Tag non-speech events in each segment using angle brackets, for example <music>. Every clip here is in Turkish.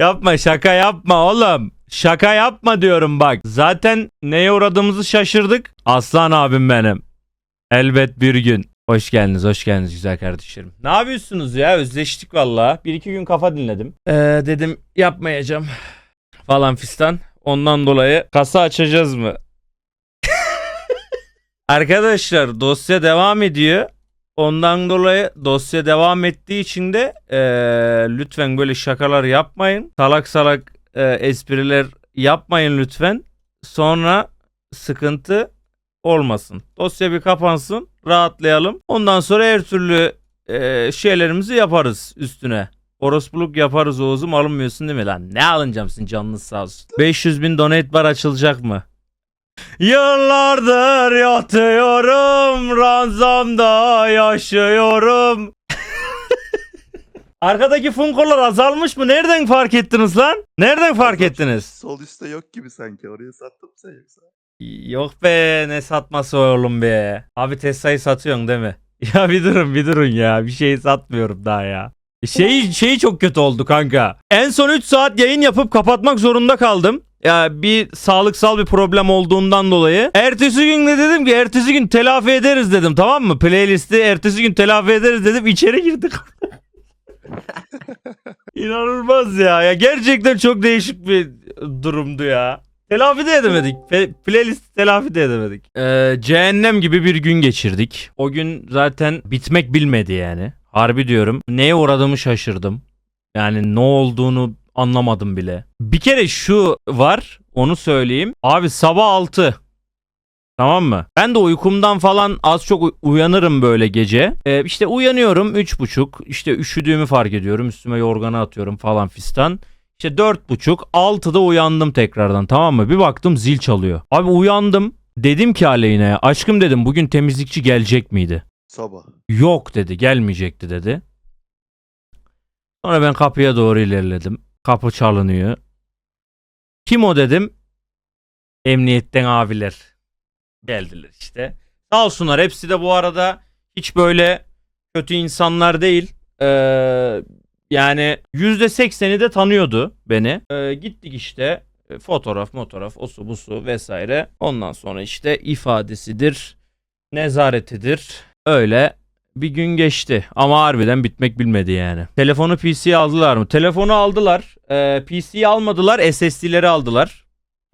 Yapma şaka yapma oğlum. Şaka yapma diyorum bak. Zaten neye uğradığımızı şaşırdık. Aslan abim benim. Elbet bir gün. Hoş geldiniz, hoş geldiniz güzel kardeşlerim. Ne yapıyorsunuz ya? Özleştik valla. Bir iki gün kafa dinledim. Ee, dedim yapmayacağım falan fistan. Ondan dolayı kasa açacağız mı? <laughs> Arkadaşlar dosya devam ediyor. Ondan dolayı dosya devam ettiği için de eee, lütfen böyle şakalar yapmayın. Salak salak eee, espriler yapmayın lütfen. Sonra sıkıntı olmasın. Dosya bir kapansın, rahatlayalım. Ondan sonra her türlü eee, şeylerimizi yaparız üstüne. Orospuluk yaparız Oğuz'um alınmıyorsun değil mi lan? Ne alınacağım sizin canınız sağ olsun. 500 bin donate bar açılacak mı? Yıllardır yatıyorum, ranzamda yaşıyorum. <laughs> Arkadaki funkolar azalmış mı? Nereden fark ettiniz lan? Nereden fark ettiniz? Sol üstte yok gibi sanki. Oraya sattım sen yoksa. Yok be ne satması oğlum be. Abi Tesla'yı satıyorsun değil mi? <laughs> Ya bir durun bir durun ya. Bir şey satmıyorum daha ya. Şey, şeyi çok kötü oldu kanka. En son 3 saat yayın yapıp kapatmak zorunda kaldım. Ya bir sağlıksal bir problem olduğundan dolayı. Ertesi gün de dedim ki ertesi gün telafi ederiz dedim tamam mı? Playlisti ertesi gün telafi ederiz dedim içeri girdik. <laughs> İnanılmaz ya. Ya gerçekten çok değişik bir durumdu ya. Telafi de edemedik. Pe- playlist telafi de edemedik. Ee, cehennem gibi bir gün geçirdik. O gün zaten bitmek bilmedi yani. Harbi diyorum. Neye uğradığımı şaşırdım. Yani ne olduğunu anlamadım bile. Bir kere şu var. Onu söyleyeyim. Abi sabah 6. Tamam mı? Ben de uykumdan falan az çok uy- uyanırım böyle gece. Ee, işte uyanıyorum 3.30. İşte üşüdüğümü fark ediyorum. Üstüme yorganı atıyorum falan fistan. İşte dört buçuk, altıda uyandım tekrardan tamam mı? Bir baktım zil çalıyor. Abi uyandım. Dedim ki Aleyna aşkım dedim bugün temizlikçi gelecek miydi? Sabah. Yok dedi gelmeyecekti dedi. Sonra ben kapıya doğru ilerledim. Kapı çalınıyor. Kim o dedim. Emniyetten abiler. Geldiler işte. Sağ olsunlar hepsi de bu arada hiç böyle kötü insanlar değil. Ee, yani %80'i de tanıyordu beni. Ee, gittik işte e, fotoğraf fotoğraf osu busu vesaire. Ondan sonra işte ifadesidir, nezaretidir. Öyle bir gün geçti ama harbiden bitmek bilmedi yani. Telefonu PC'ye aldılar mı? Telefonu aldılar. Ee, PC'yi almadılar SSD'leri aldılar.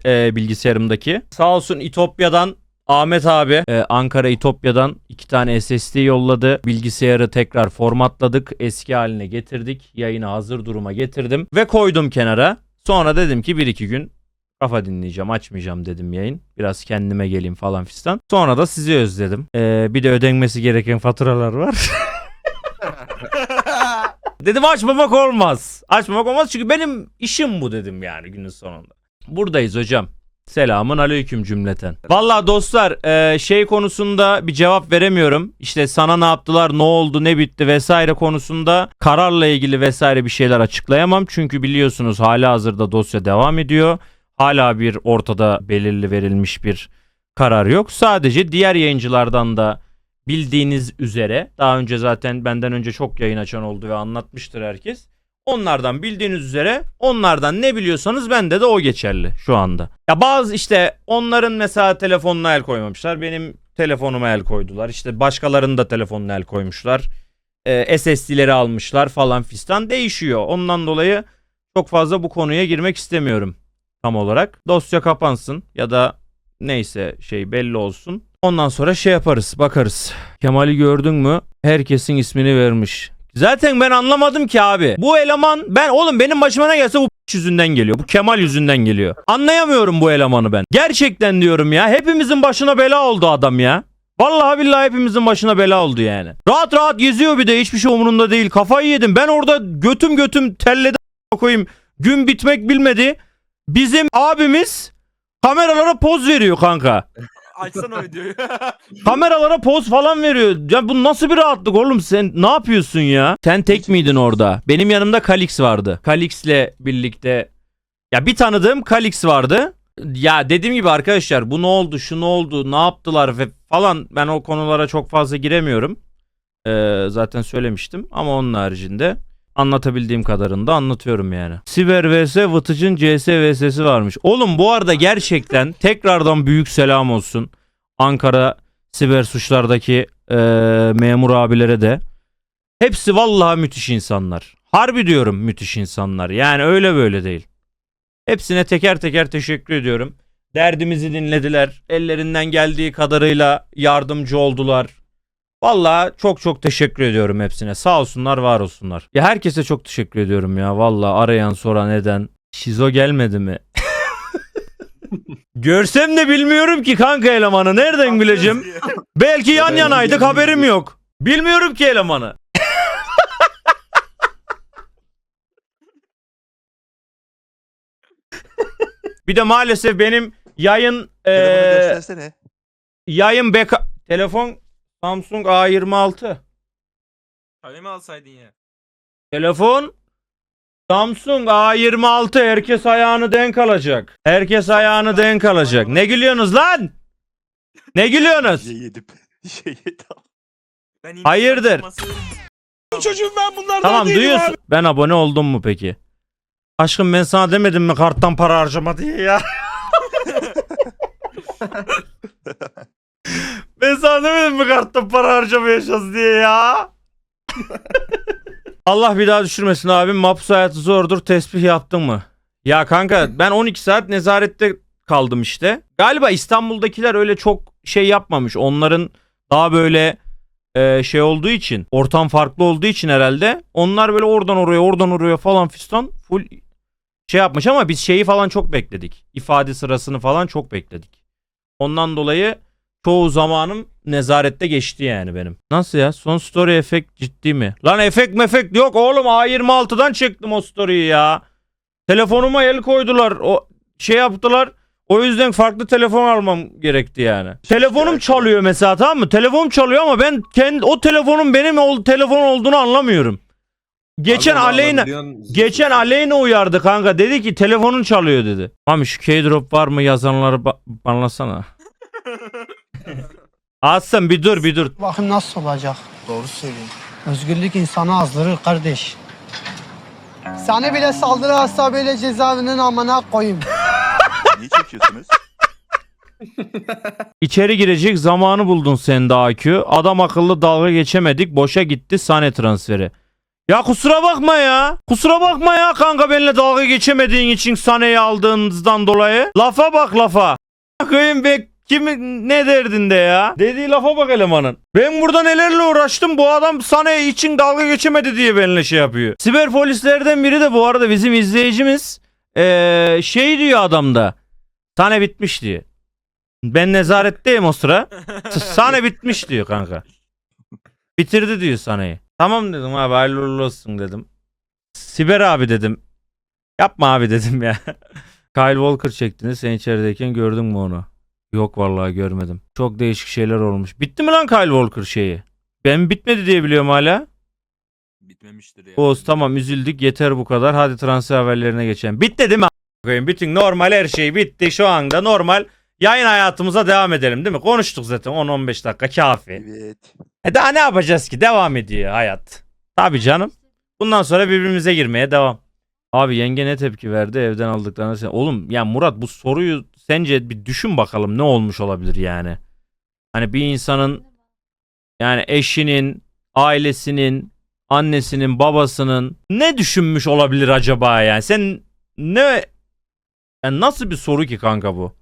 Ee, bilgisayarımdaki. Sağ olsun İtopya'dan Ahmet abi e, Ankara İtopya'dan iki tane SSD yolladı. Bilgisayarı tekrar formatladık. Eski haline getirdik. Yayını hazır duruma getirdim. Ve koydum kenara. Sonra dedim ki bir iki gün kafa dinleyeceğim açmayacağım dedim yayın. Biraz kendime geleyim falan fistan. Sonra da sizi özledim. Ee, bir de ödenmesi gereken faturalar var. <laughs> dedim açmamak olmaz. Açmamak olmaz çünkü benim işim bu dedim yani günün sonunda. Buradayız hocam. Selamun aleyküm cümleten. Valla dostlar e, şey konusunda bir cevap veremiyorum. İşte sana ne yaptılar, ne oldu, ne bitti vesaire konusunda kararla ilgili vesaire bir şeyler açıklayamam. Çünkü biliyorsunuz hala hazırda dosya devam ediyor. Hala bir ortada belirli verilmiş bir karar yok. Sadece diğer yayıncılardan da bildiğiniz üzere daha önce zaten benden önce çok yayın açan oldu ve anlatmıştır herkes. Onlardan bildiğiniz üzere onlardan ne biliyorsanız bende de o geçerli şu anda. Ya bazı işte onların mesela telefonuna el koymamışlar. Benim telefonuma el koydular. İşte başkalarının da telefonuna el koymuşlar. Ee, SSD'leri almışlar falan fistan değişiyor. Ondan dolayı çok fazla bu konuya girmek istemiyorum tam olarak. Dosya kapansın ya da neyse şey belli olsun. Ondan sonra şey yaparız bakarız. Kemal'i gördün mü? Herkesin ismini vermiş. Zaten ben anlamadım ki abi. Bu eleman ben oğlum benim başıma ne gelse bu <laughs> yüzünden geliyor. Bu Kemal yüzünden geliyor. Anlayamıyorum bu elemanı ben. Gerçekten diyorum ya. Hepimizin başına bela oldu adam ya. Vallahi billahi hepimizin başına bela oldu yani. Rahat rahat geziyor bir de hiçbir şey umurunda değil. Kafayı yedim. Ben orada götüm götüm telledi koyayım. Gün bitmek bilmedi. Bizim abimiz kameralara poz veriyor kanka. <laughs> Açsana videoyu. <laughs> Kameralara poz falan veriyor. Ya bu nasıl bir rahatlık oğlum sen ne yapıyorsun ya? Sen tek miydin orada? Benim yanımda Kalix vardı. Kalix'le birlikte ya bir tanıdığım Kalix vardı. Ya dediğim gibi arkadaşlar bu ne oldu şu ne oldu ne yaptılar ve falan ben o konulara çok fazla giremiyorum. Ee, zaten söylemiştim ama onun haricinde anlatabildiğim kadarını da anlatıyorum yani. Siber vs Vıtıcın CS vs'si varmış. Oğlum bu arada gerçekten tekrardan büyük selam olsun. Ankara siber suçlardaki eee, memur abilere de. Hepsi vallahi müthiş insanlar. Harbi diyorum müthiş insanlar. Yani öyle böyle değil. Hepsine teker teker teşekkür ediyorum. Derdimizi dinlediler. Ellerinden geldiği kadarıyla yardımcı oldular. Vallahi çok çok teşekkür ediyorum hepsine. Sağ olsunlar, var olsunlar. Ya herkese çok teşekkür ediyorum ya. Vallahi arayan, soran, eden. Şizo gelmedi mi? <laughs> Görsem de bilmiyorum ki kanka elemanı. Nereden bileceğim? Belki yan yanaydık haberim yok. Bilmiyorum ki elemanı. bir de maalesef benim yayın Telefonu eee, göstersene. yayın beka telefon Samsung A26. Kalemi alsaydın ya. Telefon Samsung A26 herkes ayağını denk alacak. Herkes ayağını denk alacak. Ne gülüyorsunuz lan? Ne gülüyorsunuz? <laughs> Şey yedim. Şey yedim. Ben insan Hayırdır? Çocuğum ben bunlardan Tamam değilim duyuyorsun. abi. Ben abone oldum mu peki? Aşkım ben sana demedim mi karttan para harcama diye ya. <laughs> <laughs> ben sana demedim mi karttan para harcamayacağız diye ya. <laughs> Allah bir daha düşürmesin abim. Mahpus hayatı zordur. Tesbih yaptın mı? Ya kanka ben 12 saat nezarette kaldım işte. Galiba İstanbul'dakiler öyle çok şey yapmamış. Onların daha böyle e, şey olduğu için ortam farklı olduğu için herhalde onlar böyle oradan oraya oradan oraya falan fistan full şey yapmış ama biz şeyi falan çok bekledik. İfade sırasını falan çok bekledik. Ondan dolayı çoğu zamanım nezarette geçti yani benim. Nasıl ya? Son story efekt ciddi mi? Lan efekt mefekt yok oğlum A26'dan çektim o story'yi ya. Telefonuma el koydular. O şey yaptılar. O yüzden farklı telefon almam gerekti yani. Telefonum çalıyor mesela tamam mı? Telefonum çalıyor ama ben kendi o telefonun benim ol, telefon olduğunu anlamıyorum. Geçen Aleyna geçen Aleyna uyardı kanka. Dedi ki telefonun çalıyor dedi. Mami şu K-drop var mı yazanları ba- banlasana. <laughs> Aslan bir dur bir dur. Bakın nasıl olacak? Doğru söylüyorsun. Özgürlük insanı azdırır kardeş. Seni bile saldırırsa böyle cezaevinin amına koyayım. <laughs> Niye çekiyorsunuz? <laughs> İçeri girecek zamanı buldun sen de AQ. Adam akıllı dalga geçemedik. Boşa gitti sahne transferi. Ya kusura bakma ya. Kusura bakma ya kanka benimle dalga geçemediğin için sahneyi aldığınızdan dolayı. Lafa bak lafa. Bakayım be kimi ne derdinde ya? Dediği lafa bak elemanın. Ben burada nelerle uğraştım bu adam sahne için dalga geçemedi diye benimle şey yapıyor. Siber polislerden biri de bu arada bizim izleyicimiz. Ee, şey diyor adamda. Sahne bitmiş diyor. Ben nezaretteyim o sıra. S- Sahne bitmiş diyor kanka. Bitirdi diyor sahneyi. Tamam dedim abi hayırlı uğurlu olsun dedim. Siber abi dedim. Yapma abi dedim ya. <laughs> Kyle Walker çektiniz sen içerideyken gördün mü onu? Yok vallahi görmedim. Çok değişik şeyler olmuş. Bitti mi lan Kyle Walker şeyi? Ben bitmedi diye biliyorum hala. Bitmemiştir ya. Oğuz tamam üzüldük yeter bu kadar. Hadi transfer haberlerine geçelim. Bitti değil mi? koyayım? Bütün normal her şey bitti. Şu anda normal yayın hayatımıza devam edelim değil mi? Konuştuk zaten 10-15 dakika kafi. Evet. E daha ne yapacağız ki? Devam ediyor hayat. Tabii canım. Bundan sonra birbirimize girmeye devam. Abi yenge ne tepki verdi evden aldıklarına sen. Oğlum ya Murat bu soruyu sence bir düşün bakalım ne olmuş olabilir yani. Hani bir insanın yani eşinin, ailesinin, annesinin, babasının ne düşünmüş olabilir acaba yani? Sen ne yani nasıl bir soru ki kanka bu?